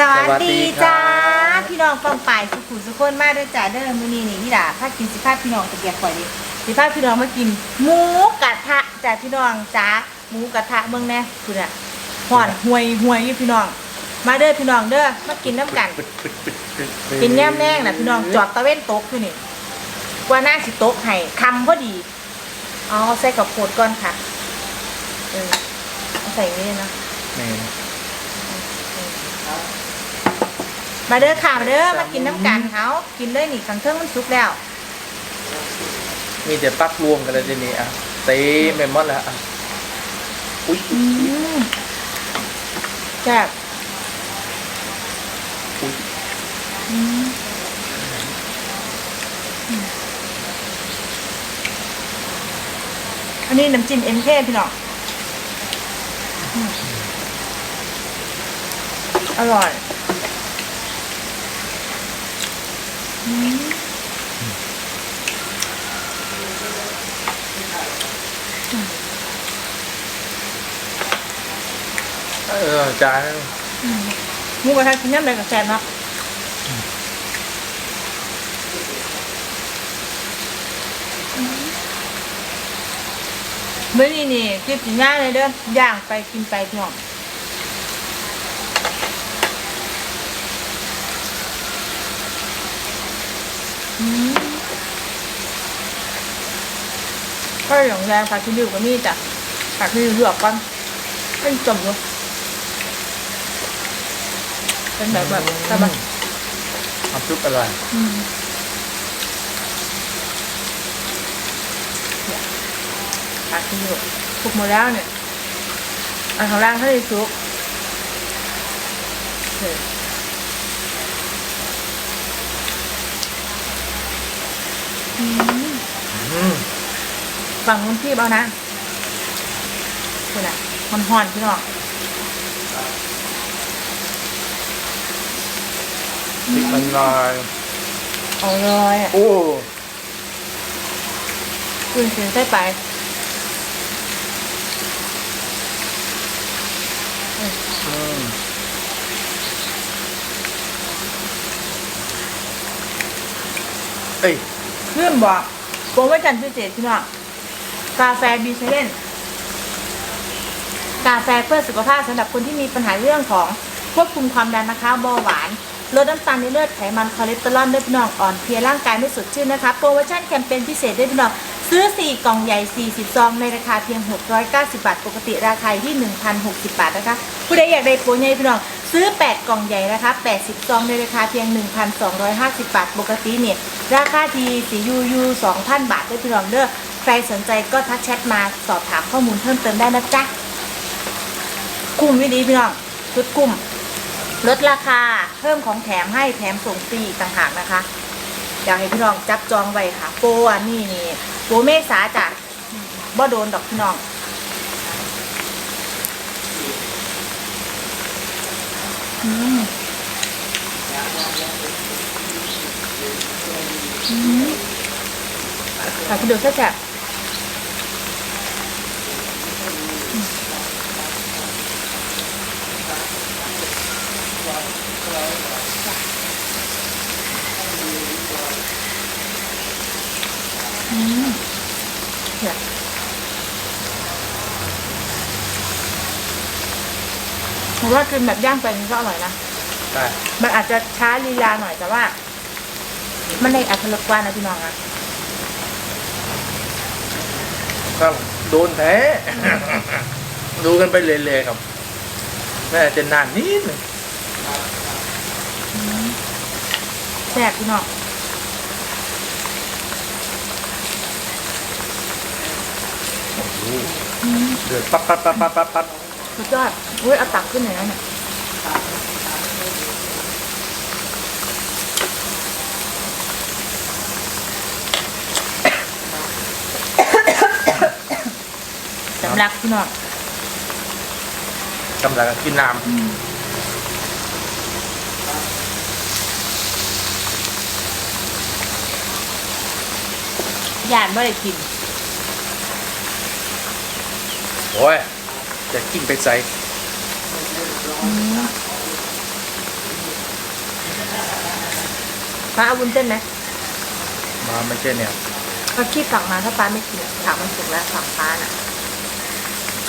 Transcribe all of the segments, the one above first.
สวัสสวัสดีดีครับจ้าพี่น้องฟังป่ายสุขุมสุขคนมากด้วยจ้าเด้อมื้อนี้นี่พี่ดาพากินสิพาพี่น้องตะเกียบข่อยดิสิพาพี่น้องมากิน หมูกระทะจ้าพี่น้องจ้าหมูกระทะเบิ่งแน่คุณอะห่อนห่วยห่วยอยู่พี่น้อง มาเด้อพี่น้องเด้อมากินน้ำกันปึ๊ดปึ๊ดปึ๊ดปึ๊ดปึ๊ดกินแนมแน่งนะพี่น้องจอดตะเว้นตกอยู่นี่กว่าหน้าสิตกให้คำพอดีเอาใส่กับโพดก่อนค่ะเออเอาใส่อย่างนี้เลยนะนี่ มาเด้อค่ะมาเด้อมากินน้ำกันเอากินเลยนี่ขังเครื่องมันสุกแล้ว มีแต่ปักรวมกันเลยทีนี้อะเต็มไปหมดแล้วอะอุ้ยอืมแซ่บอุ้ยอืมอันนี้น้ำจิ้มเอ็มเคพี่น้องอืมอร่อยอืม เออจานหมูกระทะกินน้ำอะไรกับแซ่บเนาะเมื่อนี้นี่กินสิง่ายเลยเด้อย่างไปกินไปพี่น้อ งอืมก็อย่างแรงผักชีดิวก็มีจ้ะผักชีดิวลวกก่อนเป็นจมเลยเป็นแบบแบบใช่ปะน้ำซุปอร่อยอืมผักชีดิวสุกหมดแล้วเนี่ยอันข้างล่างเขาได้ซุปเดี๋ยวอืม อืม ฝั่งนู้นพี่เอานะคือน่ะ มันห่อนพี่น้องพริกมันลอยเอาเลยอะโอ้คุณเสียใส่ไปอืมเอ้ย เพื่อนบอกโปรโมชั่นพิเศษพี่น้องกาแฟบีเซเลนกาแฟเพื่อสุขภาพสำหรับคนที่มีปัญหาเรื่องของควบคุมความดันนะคะเบาหวานลดน้ำตาลในเลือดไขมันคอเลสเตอรอลด้วยพี่น้องอ่อนเพลียร่างกายไม่สดชื่นนะคะโปรโมชั่นแคมเปญพิเศษด้วยพี่น้องซื้อ 4 กล่องใหญ่ 40 ซอง ในราคาเพียง 690 บาท ปกติราคาที่ 1,060 บาทนะคะ ผู้ใดอยากได้โปรใหญ่พี่น้องซื้อ 8 กล่องใหญ่นะคะ 80 ซอง ในราคาเพียง 1,250 บาท ปกติเนี่ย ราคาทีสียูยู2,000บาทด้วยพี่น้องเด้อใครสนใจก็ทักแชทมาสอบถามข้อมูลเพิ่มเติมได้นะจ๊ะคุ้มวิดีพี่น้องชุดคุ้มลดราคาเพิ่มของแถมให้แถมส่งฟรีต่างหากนะคะ อยากให้พี่น้องจับจองไว้ค่ะ โปอันนี้นี่โปเมษาจ้ะบ่โดนดอกพี่น้องอืม อืมค่ะคุณดูแซ่บๆอืมเนี่ยผมว่ากินแบบย่างไปนี่ก็อร่อยนะได้มันอาจจะช้าลีลาหน่อยแต่ว่า มันได้อัตรสกว่านะพี่น้องอะครับโดนแท้ ดูกันไปเลยๆครับแม่จะนานนิดหนึงแซ่บพี่น้องเดือดปั๊บปั๊บปั๊บปั๊บปั๊บปั๊บสุดยอดอุ้ยเอาตักขึ้นหน่อยนะเนี่ย ลักพี่น้องกำลังกินน้ยานไม่ได้กินำโอ้ยจะกินไปใส่อืมป้าเอาวุ้นเส้นไหมมาไม่ใช่เนี่ย ก็ขี้สั่งมาถ้าป้าไม่กินอะผักมันสุกแล้วสั่งป้าน่ะ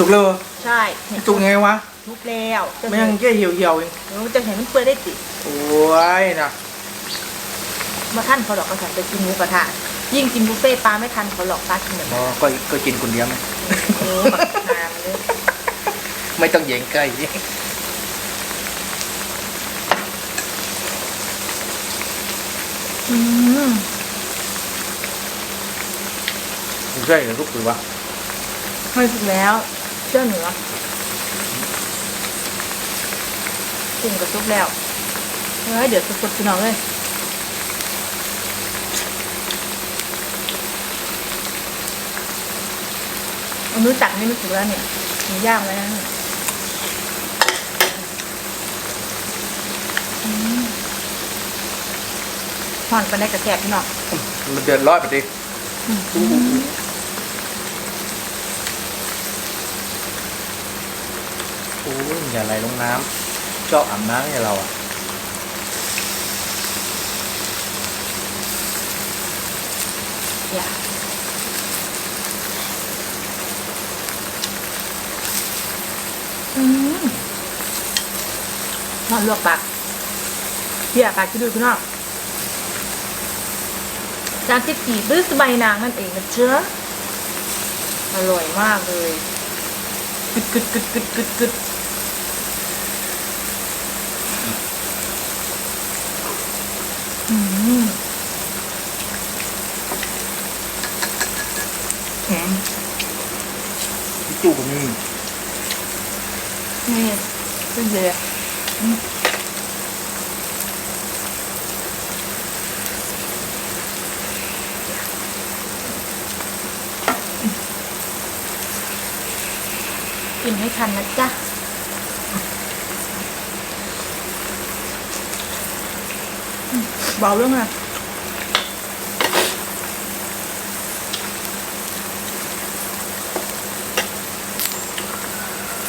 สุกเลยเหรอใช่เนี่ยสุกไงวะทุกแล้วจะไม่เห็ยันงแค่เหี่ยวเหี่ยวๆเองจะเห็นมันเปื่อยได้ติ โอ้ยนะมาท่านเขาหรอกก็สั่งไปกินหมูกระทะยิ่งกินบุฟเฟ่ต์ป้าไม่ทันเขาหรอกป้ากินแบบอ๋อก็ก็กินคนเดียวไหมโอ้แบบนานเลยไม่ต้องแย่งใกล้อืมใช่หรือทุกตัววะไม่สุกแล้ว เจ้าเหนือกุ้งกับซุปแล้วเฮ้ยเดี๋ยวสุกๆพี่น้องเลยอันนู้นตักนี่ไม่สุกแล้วเนี่ยหมูย่างไว้นะเนี่ยอืมผ่อนไปได้กระแสบพี่น้องมันเดือดร้อนไปดิ อืมโอ้ยอย่าไหลลงน้ำชอบอาบน้ำเนี่ยเราอะอย่าอืมนอนลวกปากเพี่ยปากคิดดูพี่น้องจานที่สี่บื้อสบายนางนั่นเองนะเจ้าอร่อยมากเลยกึดกึดกึดกึดกึดกึดอืม อืมพี่จู่ก็มี นี่ขึ้น เลยกินให้ทันนะจ๊ะอืมเบาเรื่องอะไร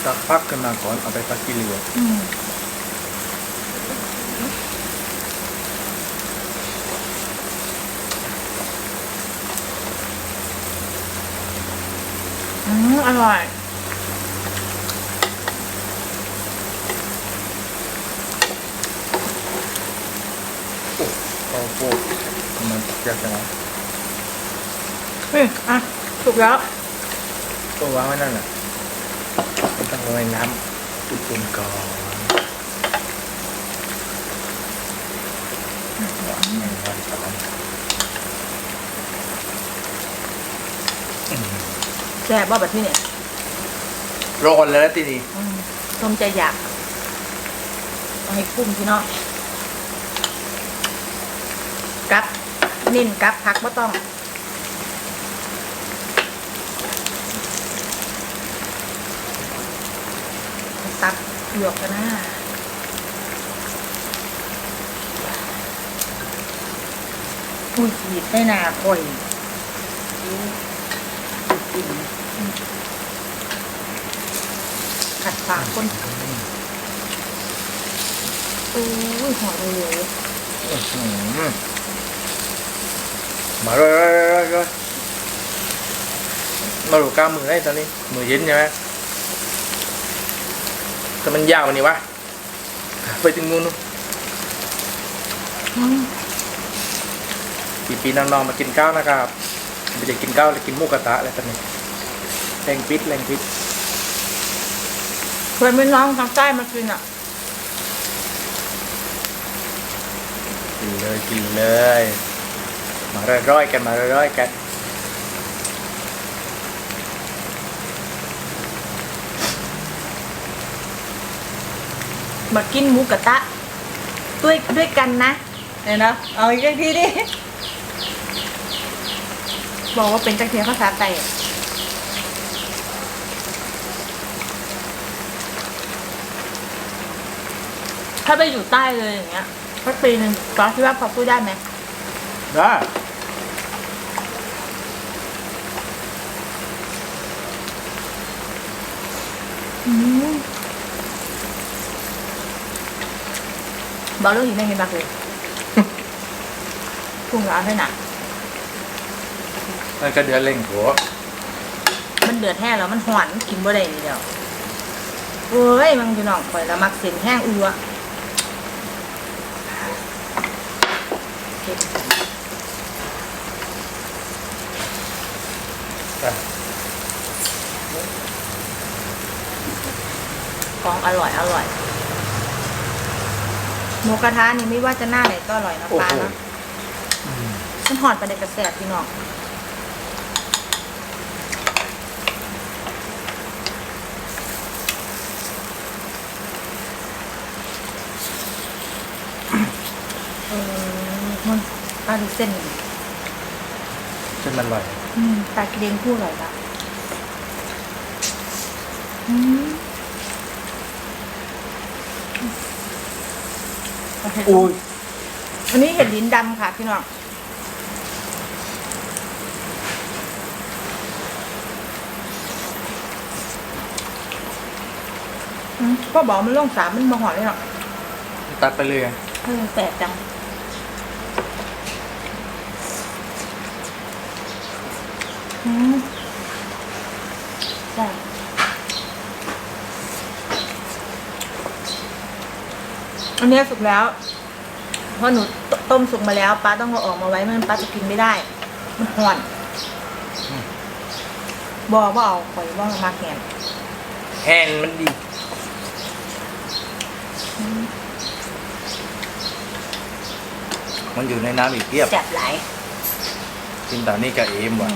สักพักขึ้นมาก่อนเอาไปพักกินเหลืออืมอืมอร่อย ข้าวโพดมันยากจังวะเฮ้ยอะ ถูกแล้วก็วางไว้นั่นแหละ ไม่ต้องเอาไว้น้ำอุ่นๆก่อนหนึ่งวันสองอืมแซ่บว่าแบบที่เนี่ยร้อนเลยแล้วทีนี้อืมต้มใจอยากเอาให้กุ้งพี่เนาะกับนิ่นกับพักไม่ต้อง ตักหยวกกันนะอุ้ยขีดได้หนาค่อยขัดปากคนโอ้ยหอมเลยมาเลยเลยเลยเลยมาดูกล้ามมือได้ตอนนี้มือเย็นใช่ไหม แต่มันยาวกว่านี้วะ ไปถึงนู้นนู่นอืมปีปีน้องๆมากินข้าวนะครับไม่ได้กินข้าวเลยกินหมูกระทะอะไรตอนนี้แรงพิษแรงพิษเคยไม่น้องทางใต้มากินอะ กินเลยกินเลย มาร่อยๆกันมาร่อยๆกัน มากินหมูกระทะด้วยด้วยกันนะเดี๋ยวนะเอาอีกทีดิบอกว่าเป็นจักเทียภาษาไทยอะถ้าไปอยู่ใต้เลยอย่างเงี้ยสักปีหนึ่งตอนที่ว่าพอพูดได้ไหมได้อืม บอกเรื่องอีกไม่มีมากเลยปรุงแล้วเอาให้หนักนั่นก็เดือนเล่งหัวมันเดือดแห้งแล้วมันหอนกินบ่ได้นี่เดียวเอ้ยมันพี่น้องข่อยละมักเส้นแห้งอืออะเผ็ดอะของอร่อยอร่อย หมูกระทะนี่ไม่ว่าจะหน้าไหนก็อร่อยนะโอ้ปลาโหเนาะฉันหอดไปในกระแสพี่น้องเออมันปลาดูเส้นนี่เส้นมันอร่อย อืมตากิเลงคู่อร่อยละอืม โอเคอุ้ยอันนี้เห็ดลิ้นดำค่ะพี่น้องอืมก็บอกมันล่องสามมันมาหอดเลยเนาะตัดไปเลยไงเออแปลกจังอืม อันเนี้ยสุกแล้ว เพราะหนูตต้มสุกมาแล้วป้าต้องเอาออกมาไว้ไมงันป้าจะกินไม่ได้ มันห่อนบอว่าเอาข่อยว่ามาแกนแฮนมันดีมันอยู่ในน้ำอีกเพียบแจ็บหลายกินตอนนี้ก็เอมว่ะ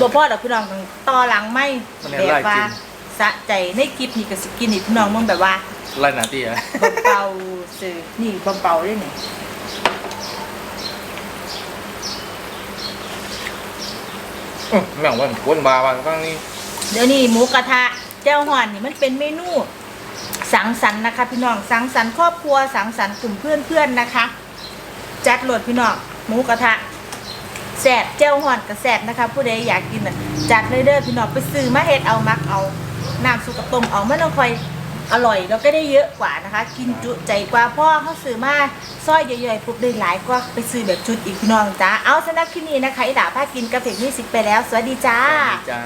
บพ่อดอกพี่น้องต้องต่อหลังไม่มันแบเนี่ยไล่บว่ากิน สะใจในคลิปนี่ก็สิกินนี่พี่น้องมึงแบบว่าไล่หนาตี้อะเบาๆซื้อนี่เบาๆได้เนี่ยอื้อแม่งว่าคนบาบางครั้งนี้เดี๋ยวนี้หมูกระทะแจ่วห่อนนี่มันเป็นเมนู สังสรรค์นะคะ พี่น้องสังสรรค์ครอบครัวสังสรรค์กลุ่มเพื่อนๆนะคะ จัดโหลดพี่น้องหมูกระทะแสบเจ้าห่อนกับแสบนะคะ ผู้ใดอยากกินน่ะจัดเลยเด้อพี่น้องไปซื้อมาเฮ็ดเอามักเอา น้ำสุกกระต้มออกมันต้องคอยอร่อยแล้วก็ได้เยอะกว่านะคะ กินจุใจกว่าพ่อเขาซื้อมาซอยใหญ่ๆปุ๊บได้หลายกว่าไปซื้อแบบชุดอีกพี่น้องจ้าเอาสำหรับที่นี้นะคะอีหลาพากินกระเพกมิวสิบไปแล้ว สวัสดีจ้า จ้า